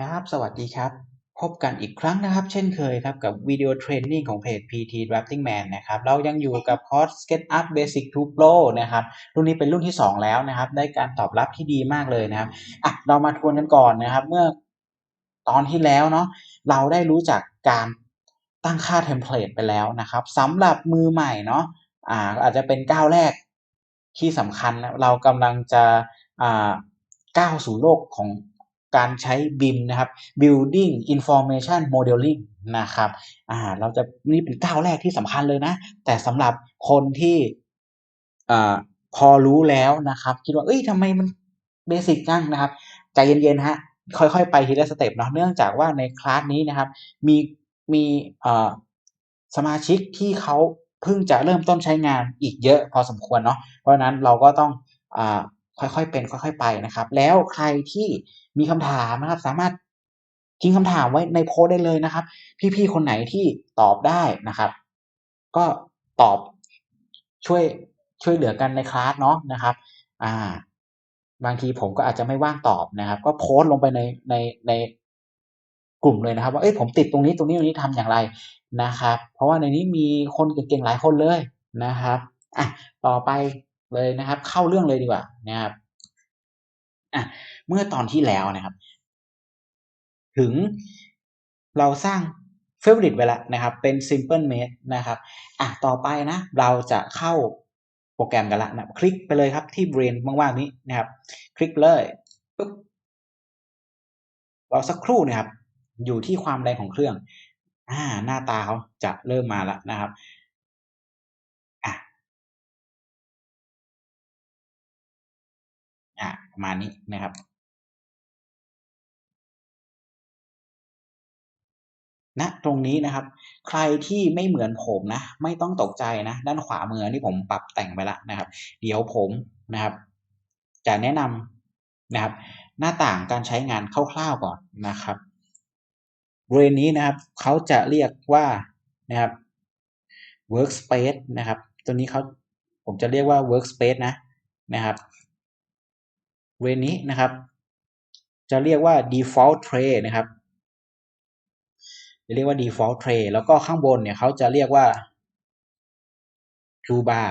ครับ สวัสดีครับ พบกันอีกครั้งนะครับ เช่นเคยครับ กับวิดีโอเทรนนิ่งของเพจ PT Drafting Man นะครับ เรายังอยู่กับคอร์ส SketchUp Basic to Pro นะครับ รุ่นนี้เป็นรุ่นที่ 2 แล้วนะครับ ได้การตอบรับที่ดีมากเลยนะครับอะเรามาทวนกันก่อนนะครับ เมื่อตอนที่แล้วเนาะเราได้รู้จักการตั้งค่าเทมเพลตไปแล้วนะครับสำหรับมือใหม่เนาะอ่าอาจจะเป็นก้าวแรกที่สำคัญ เรากำลังจะอ่าก้าวสู่โลกของ การใช้ BIM นะครับ Building Information Modeling นะครับอ่าเราจะนี่เป็นก้าวแรกที่สำคัญเลยนะ แต่สำหรับคนที่อ่าพอรู้แล้วนะครับ คิดว่าเอ้ยทำไมมันเบสิกจังนะครับ ใจเย็นๆฮะค่อยๆ ไปทีละสเต็ปเนาะเนื่องจากว่าในคลาสนี้นะครับ มีมีอ่อสมาชิกที่เขาเพิ่งจะเริ่มต้นใช้งานอีกเยอะพอสมควรเนาะเพราะฉะนั้นเราก็ต้องอ่า ค่อยๆเป็น ค่อยๆไปนะครับ แล้วใครที่มีคำถามนะครับ สามารถทิ้งคำถามไว้ในโพสได้เลยนะครับ พี่ๆคนไหนที่ตอบได้นะครับ ก็ตอบช่วยช่วยเหลือกันในคลาสเนาะนะครับ อ่า บางทีผมก็อาจจะไม่ว่างตอบนะครับ ก็โพสต์ลงไปในในในกลุ่มเลยนะครับ ว่าเอ้ยผมติดตรงนี้ตรงนี้ตรงนี้ทำอย่างไรนะครับ เพราะว่าในนี้มีคนเก่งๆหลายคนเลยนะครับอะต่อไป เลยนะครับ เข้าเรื่องเลยดีกว่านะครับอะเมื่อตอนที่แล้วนะครับ ถึงเราสร้าง favorite ไว้แล้วนะครับ เป็น simple made นะครับอะต่อไปนะ เราจะเข้าโปรแกรมกันละนะคลิกไปเลยครับที่ brain ว่างๆนี้นะครับ คลิกเลยปุ๊บรอสักครู่นะครับ อยู่ที่ความแรงของเครื่อง อ่า หน้าตาเขาจะเริ่มมาแล้วนะครับ อะประมาณนี้นะครับณตรงนี้นะครับ ใครที่ไม่เหมือนผมนะ ไม่ต้องตกใจนะ ด้านขวามือนี่ผมปรับแต่งไปแล้วนะครับ เดี๋ยวผมนะครับ จะแนะนำนะครับ หน้าต่างการใช้งานคร่าวๆก่อนนะครับบริเวณนี้นะครับเขาจะเรียกว่านะครับ workspace นะครับ ตัวนี้เขาผมจะเรียกว่า workspace นะนะครับ เวนี้นะครับ จะเรียกว่า default tray นะครับจะเรียกว่า default tray แล้วก็ข้างบนเนี่ยเขาจะเรียกว่า toolbar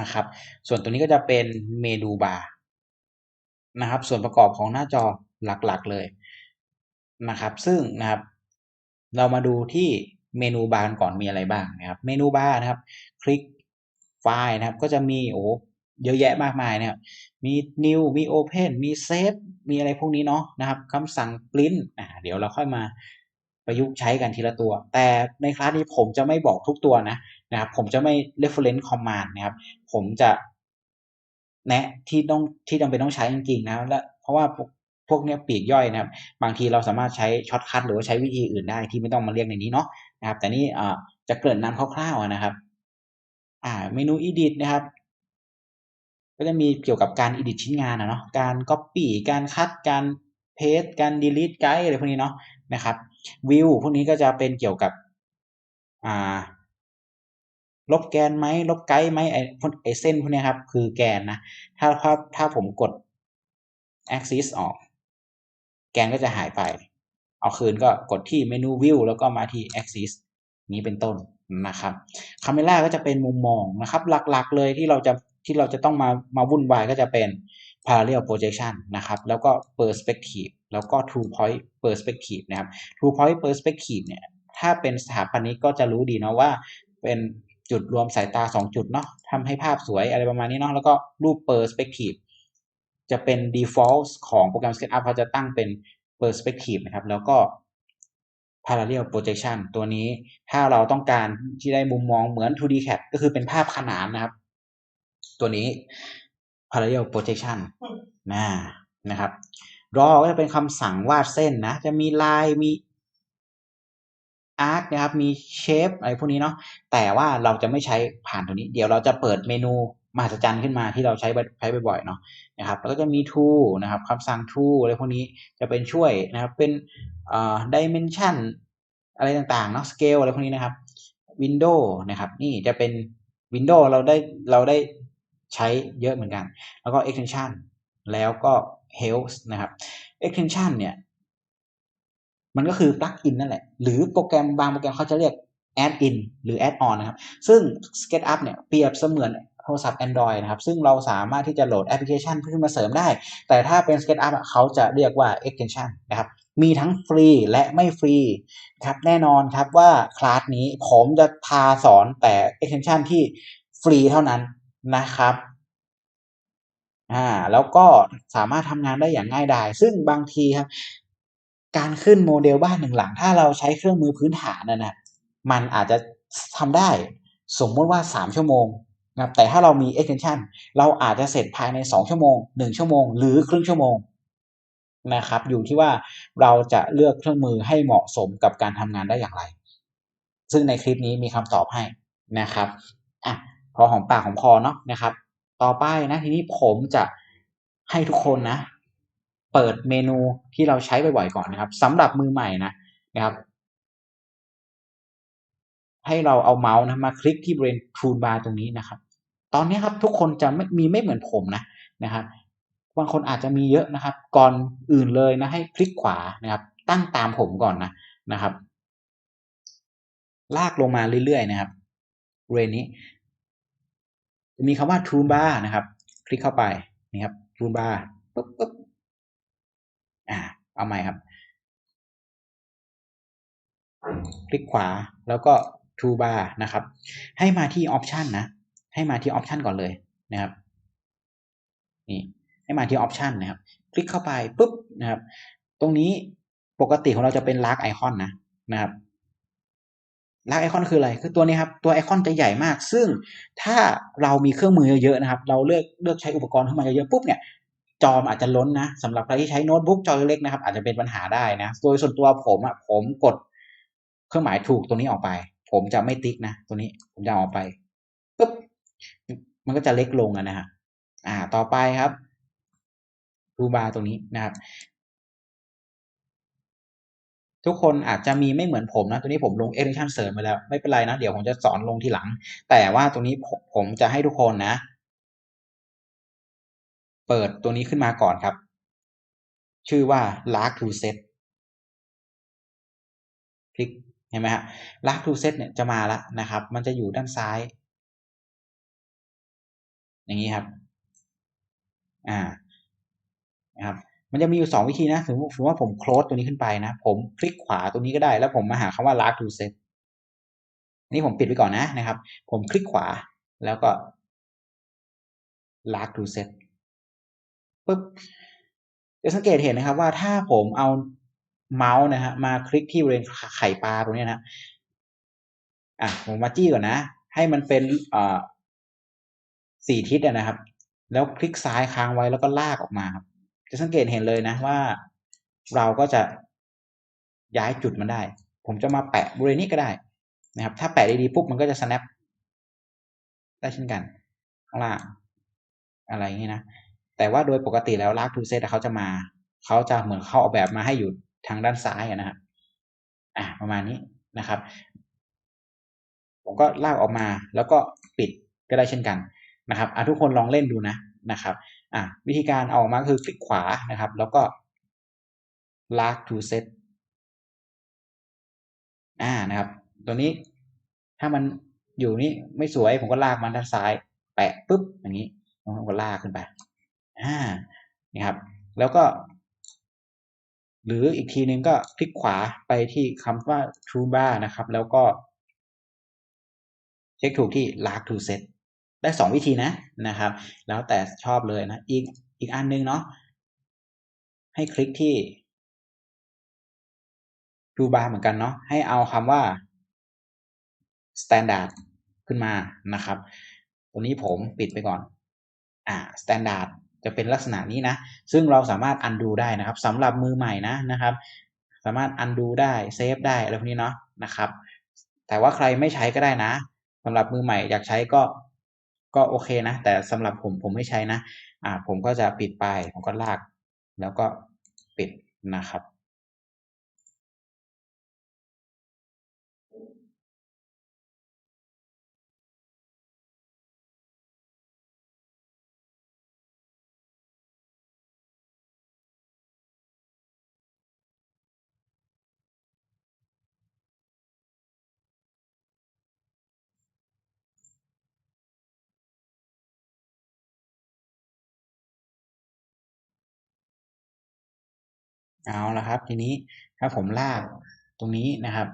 นะครับ ส่วนตัวนี้ก็จะเป็นเมนูบาร์นะครับ ส่วนประกอบของหน้าจอหลักๆเลยนะครับ ซึ่งนะครับ เรามาดูที่เมนูบาร์ก่อนมีอะไรบ้างนะครับ เมนูบาร์นะครับ คลิกไฟล์นะครับ ก็จะมีโอ้ เยอะแยะมากมายนะครับมี new มี open มี save มีอะไรพวกนี้เนาะนะครับคำสั่ง print อ่าเดี๋ยวเราค่อยมาประยุกต์ใช้กันทีละตัว แต่ในคลาสนี้ผมจะไม่บอกทุกตัวนะนะครับ ผมจะไม่ reference command นะครับ ผมจะแนะที่ต้องที่จำเป็นต้องใช้จริงๆนะและเพราะว่าพวกนี้ปีกย่อยนะครับ บางทีเราสามารถใช้ช็อตคัทหรือว่าใช้วิธีอื่นได้ที่ไม่ต้องมาเรียกในนี้เนาะนะครับ แต่นี่จะเกริ่นนำคร่าวๆนะครับ อ่าเมนู edit นะครับ ก็จะมีเกี่ยวกับการ edit ชิ้นงานนะเนาะการ copy การคัดการ paste การ delete ไกด์อะไรพวกนี้เนาะนะครับ view พวกนี้ก็จะเป็นเกี่ยวกับอ่าลบแกนไหมลบไกด์ไหมไอ้ไอ้เส้นพวกนี้ครับ คือแกนนะ ถ้าถ้าถ้าผมกด axis ออก แกนก็จะหายไป เอาคืนก็กดที่เมนู view แล้วก็มาที่ axis นี้เป็นต้นนะครับ camera ก็จะเป็นมุมมองนะครับ หลักๆเลยที่เราจะ ที่เราจะต้องมามาวุ่นวายก็จะเป็น parallel projection นะครับ แล้วก็ perspective แล้วก็ two point perspective นะครับ two point perspective เนี่ย ถ้าเป็นสถาปนิกก็จะรู้ดีเนาะว่าเป็นจุดรวมสายตา 2 จุดเนาะทำให้ภาพสวยอะไรประมาณนี้เนาะแล้วก็รูป perspective จะเป็น default ของโปรแกรม SketchUp เขาจะตั้งเป็น perspective นะครับ แล้วก็ parallel projection ตัวนี้ถ้าเราต้องการที่ได้มุมมองเหมือน 2D CAD ก็คือเป็นภาพขนานนะครับ ตัวนี้ parallel projection นะนะครับ draw ก็จะเป็นคำสั่งวาดเส้นนะ จะมีลายมี arc นะครับ มี shape อะไรพวกนี้เนาะ แต่ว่าเราจะไม่ใช้ผ่านตัวนี้ เดี๋ยวเราจะเปิดเมนูมหัศจรรย์ขึ้นมาที่เราใช้ใช้บ่อยๆเนาะนะครับ แล้วก็จะมี tool นะครับคำสั่ง tool อะไรพวกนี้จะเป็นช่วยนะครับ เป็นเอ่อ dimension อะไรต่างๆเนาะ scale อะไรพวกนี้นะครับ window นะครับ นี่จะเป็น window เราได้เราได้ ใช้เยอะเหมือนกัน แล้วก็ extension แล้วก็ health นะครับ extension เนี่ย มันก็คือปลั๊กอินนั่นแหละ หรือโปรแกรมบางโปรแกรมเขาจะเรียก add in หรือ add on นะครับ ซึ่ง SketchUp เนี่ยเปรียบเสมือนโทรศัพท์ Android นะครับ ซึ่งเราสามารถที่จะโหลดแอปพลิเคชันขึ้นมาเสริมได้ แต่ถ้าเป็น SketchUp เขาจะเรียกว่า extension นะครับ มีทั้งฟรีและไม่ฟรีครับ แน่นอนครับว่าคลาสนี้ผมจะพาสอนแต่ extension ที่ฟรีเท่านั้น นะครับอ่าแล้วก็สามารถทำงานได้อย่างง่ายดาย ซึ่งบางทีครับ การขึ้นโมเดลบ้านหนึ่งหลัง ถ้าเราใช้เครื่องมือพื้นฐานนะนะมันอาจจะทำได้ สมมติว่า 3 ชั่วโมงนะครับแต่ถ้าเรามี extension เราอาจจะเสร็จภายใน 2 ชั่วโมง 1 ชั่วโมง หรือครึ่งชั่วโมงนะครับ อยู่ที่ว่าเราจะเลือกเครื่องมือให้เหมาะสมกับการทำงานได้อย่างไร ซึ่งในคลิปนี้มีคำตอบให้นะครับอะ พอของปากของคอเนาะนะครับ ต่อไปนะทีนี้ผมจะให้ทุกคนนะ เปิดเมนูที่เราใช้บ่อยๆก่อนนะครับสำหรับมือใหม่นะนะครับ ให้เราเอาเมาส์นะมาคลิกที่บริเวณทูลบาร์ตรงนี้นะครับ ตอนนี้ครับทุกคนจะไม่มีไม่เหมือนผมนะนะครับบางคนอาจจะมีเยอะนะครับ ก่อนอื่นเลยนะให้คลิกขวานะครับ ตั้งตามผมก่อนนะนะครับ ลากลงมาเรื่อยๆนะครับบริเวณนี้ มีคำว่า toolbar นะครับ คลิกเข้าไปนี่ครับ toolbar ปุ๊บปุ๊บอ่าเอาใหม่ครับ คลิกขวาแล้วก็ toolbar นะครับ ให้มาที่ option นะ ให้มาที่ option ก่อนเลยนะครับนี่ให้มาที่ option นะครับ คลิกเข้าไปปุ๊บนะครับ ตรงนี้ปกติของเราจะเป็น lark icon นะนะครับ ลากไอคอนคืออะไร คือตัวนี้ครับ ตัวไอคอนจะใหญ่มาก ซึ่งถ้าเรามีเครื่องมือเยอะๆนะครับ เราเลือกเลือกใช้อุปกรณ์เข้ามาเยอะๆปุ๊บเนี่ย จอมอาจจะล้นนะสำหรับใครที่ใช้โน้ตบุ๊กจอเล็กๆนะครับ อาจจะเป็นปัญหาได้นะ โดยส่วนตัวผมอะผมกดเครื่องหมายถูกตัวนี้ออกไป ผมจะไม่ติ๊กนะ ตัวนี้ผมจะออกไปปุ๊บ มันก็จะเล็กลงนะฮะ อ่า ต่อไปครับทูบาร์ตรงนี้นะครับ ทุกคนอาจจะมีไม่เหมือนผมนะ ตัวนี้ผมลง extension เสริมไปแล้ว ไม่เป็นไรนะ เดี๋ยวผมจะสอนลงทีหลัง แต่ว่าตรงนี้ผมจะให้ทุกคนนะ เปิดตัวนี้ขึ้นมาก่อนครับ ชื่อว่า lark to set คลิกเห็นไหมฮะ lark to set เนี่ยจะมาแล้วนะครับ มันจะอยู่ด้านซ้าย อย่างนี้ครับ อ่านะครับ มันจะมีอยู่สองวิธีนะสมมติว่าผมโคลสตัวนี้ขึ้นไปนะ ผมคลิกขวาตัวนี้ก็ได้ แล้วผมมาหาคำว่า last to set นี่ผมปิดไว้ก่อนนะนะครับ ผมคลิกขวาแล้วก็ last to set ปุ๊บจะสังเกตเห็นนะครับว่าถ้าผมเอาเมาส์นะฮะมาคลิกที่บริเวณไข่ปลาตรงนี้นะอะผมมาจี้ก่อนนะ ให้มันเป็นอ่าสี่ทิศนะครับ แล้วคลิกซ้ายค้างไว้แล้วก็ลากออกมาครับ จะสังเกตเห็นเลยนะว่า เราก็จะย้ายจุดมันได้ ผมจะมาแปะบริเวณนี้ก็ได้นะครับ ถ้าแปะดีๆปุ๊บมันก็จะ snap ได้เช่นกันข้างล่างอะไรอย่างนี้นะ แต่ว่าโดยปกติแล้วลากทูเซตเขาจะมา เขาจะเหมือนเขาออกแบบมาให้อยู่ทางด้านซ้ายนะครับอะประมาณนี้นะครับ ผมก็ลากออกมาแล้วก็ปิดก็ได้เช่นกันนะครับอะทุกคนลองเล่นดูนะนะครับ อะวิธีการเอาออกมาคือคลิกขวานะครับ แล้วก็ last to set อ่านะครับ ตัวนี้ถ้ามันอยู่นี่ไม่สวยผมก็ลากมันด้านซ้าย แปะปุ๊บอย่างนี้ผมก็ลากขึ้นไปอ่านี่ครับ แล้วก็ หรืออีกทีนึงก็คลิกขวาไปที่คำว่า toolbar นะครับ แล้วก็ เช็คถูกที่ last to set ได้สองวิธีนะนะครับ แล้วแต่ชอบเลยนะ อีกอีกอันนึงเนาะให้คลิกที่ดูบาร์เหมือนกันเนาะให้เอาคำว่า standard ขึ้นมานะครับ ตัวนี้ผมปิดไปก่อน อ่า standard จะเป็นลักษณะนี้นะ ซึ่งเราสามารถ undo ได้นะครับสำหรับมือใหม่นะนะครับ สามารถ undo ได้เซฟได้อะไรพวกนี้เนาะนะครับ แต่ว่าใครไม่ใช้ก็ได้นะสำหรับมือใหม่อยากใช้ก็ ก็โอเคนะ แต่สำหรับผมผมไม่ใช้นะ อ่า ผมก็จะปิดไป ผมก็ลาก แล้วก็ปิดนะครับ เอาละครับ ทีนี้ถ้าผมลากตรงนี้นะครับ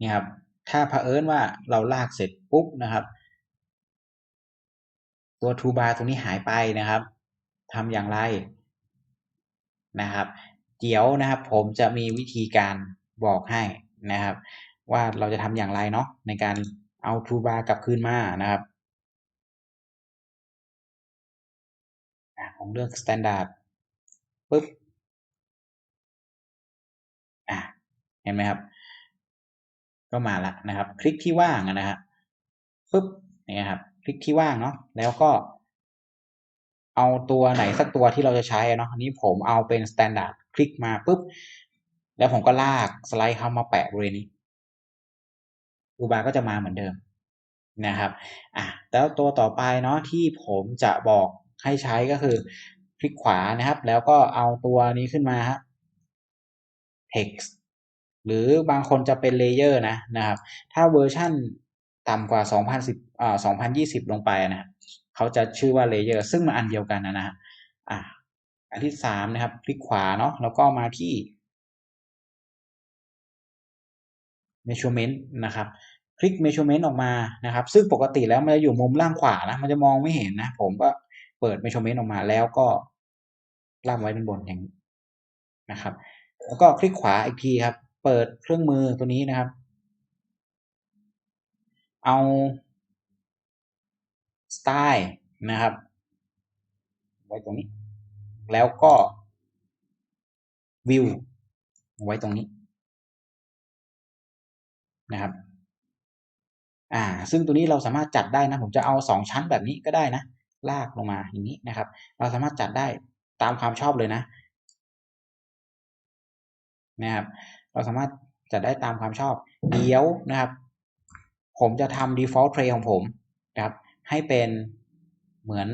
นี่ครับ ถ้าเผอิญว่าเราลากเสร็จปุ๊บนะครับ ตัวทูบาร์ตรงนี้หายไปนะครับทำอย่างไรนะครับ เดี๋ยวนะครับ ผมจะมีวิธีการบอกให้นะครับ ว่าเราจะทำอย่างไรเนาะในการเอาทูบาร์กลับคืนมานะครับผมเลือก standard ปุ๊บอะเห็นไหมครับ ก็มาละนะครับ คลิกที่ว่างนะฮะปุ๊บนี่ครับ คลิกที่ว่างเนาะแล้วก็ เอาตัวไหนสักตัวที่เราจะใช้เนาะอันนี้ผมเอาเป็น standard คลิกมาปุ๊บแล้วผมก็ลากสไลด์เข้ามาแปะบริเวณนี้อูบาก็จะมาเหมือนเดิมนะครับ อะแล้วตัวต่อไปเนาะที่ผมจะบอกให้ใช้ก็คือ ลิกขวานะครับ แล้วก็เอาตัวนี้ขึ้นมาครับ text หรือบางคนจะเป็นเลเยอร์นะนะครับ ถ้าเวอร์ชั่นต่ำกว่า 2010อ่า2020 ลงไปนะเขาจะชื่อว่าเลเยอร์ซึ่งมันอันเดียวกันนะนะอะอันที่สามนะครับ คลิกขวาเนาะแล้วก็มาที่ measurement นะครับ คลิก measurement ออกมานะครับ ซึ่งปกติแล้วมันจะอยู่มุมล่างขวานะ มันจะมองไม่เห็นนะ ผมก็เปิด measurement ออกมาแล้วก็ ล่ากไว้เป็นบนอย่างนะครับ แล้วก็คลิกขวาอีกทีครับ เปิดเครื่องมือตัวนี้นะครับ เอาสไตล์นะครับ ไว้ตรงนี้ แล้วก็วิวไว้ตรงนี้นะครับ อ่า ซึ่งตัวนี้เราสามารถจัดได้นะ ผมจะเอาสองชั้นแบบนี้ก็ได้นะ ลากลงมาอย่างนี้นะครับ เราสามารถจัดได้ ตามความชอบเลยนะนะครับเราสามารถจัดได้ตามความชอบ เดี๋ยวนะครับ ผมจะทำ default tray ของผมนะครับ ให้เป็นเหมือน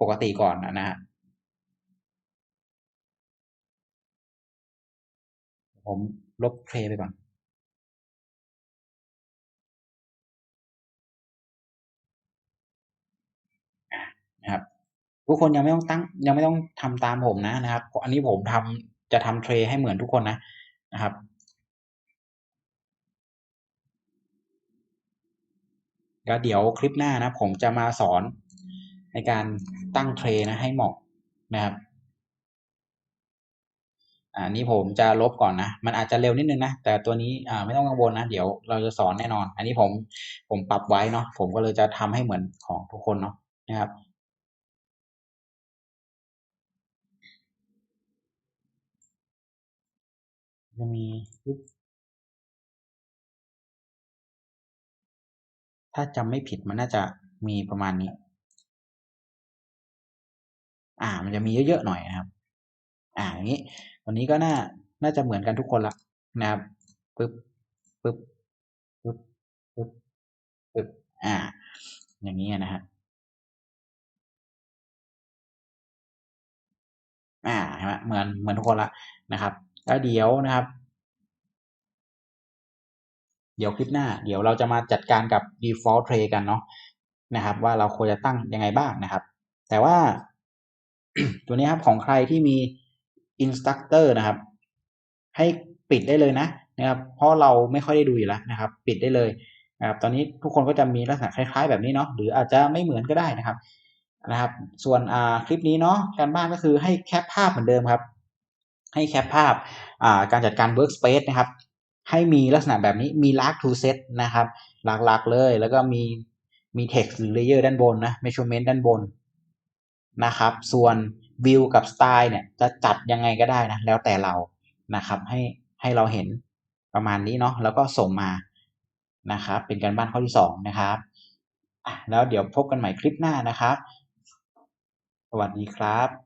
ปกติก่อนนะฮะผมลบเทรไปก่อน นะครับ ทุกคนยังไม่ต้องตั้ง ยังไม่ต้องทำตามผมนะนะครับ อันนี้ผมทำจะทำเทรให้เหมือนทุกคนนะนะครับแล้วเดี๋ยวคลิปหน้านะ ผมจะมาสอนในการตั้งเทรนะให้เหมาะนะครับอันนี้ผมจะลบก่อนนะ มันอาจจะเร็วนิดนึงนะ แต่ตัวนี้อ่าไม่ต้องกังวลนะ เดี๋ยวเราจะสอนแน่นอน อันนี้ผมผมปรับไว้เนาะ ผมก็เลยจะทำให้เหมือนของทุกคนเนาะนะครับ จะมีถ้าจำไม่ผิดมันน่าจะมีประมาณนี้ อ่า มันจะมีเยอะๆหน่อยนะครับ อ่าอย่างนี้วันนี้ก็น่า น่าจะเหมือนกันทุกคนละนะครับปึ๊บปึ๊บปึ๊บปึ๊บปึ๊บอ่า อย่างนี้นะฮะอ่าใช่ไหมเหมือนเหมือนทุกคนละนะครับ แล้วเดี๋ยวนะครับ เดี๋ยวคลิปหน้า เดี๋ยวเราจะมาจัดการกับ default tray กันเนาะนะครับ ว่าเราควรจะตั้งยังไงบ้างนะครับ แต่ว่าตัวนี้ครับของใครที่มี instructor นะครับ ให้ปิดได้เลยนะนะครับ เพราะเราไม่ค่อยได้ดูอยู่แล้วนะครับ ปิดได้เลยนะครับ ตอนนี้ทุกคนก็จะมีลักษณะคล้าย ๆ แบบนี้เนาะหรืออาจจะไม่เหมือนก็ได้นะครับนะครับ ส่วนอ่าคลิปนี้เนาะการบ้านก็คือให้แคปภาพเหมือนเดิมครับ ให้แคปภาพาการจัดการ workspace นะครับ ให้มีลักษณะแบบนี้มี last to set นะครับหลักๆเลย แล้วก็มีมี text หรือ layer ด้านบนนะ measurement ด้านบนนะครับ ส่วนวิวกับสไตล์เนี่ยจะจัดยังไงก็ได้นะ แล้วแต่เรานะครับ ให้ให้เราเห็นประมาณนี้เนาะแล้วก็ส่งมานะครับ เป็นการบ้านข้อที่สองนะครับแล้วเดี๋ยวพบกันใหม่คลิปหน้านะครับ สวัสดีครับ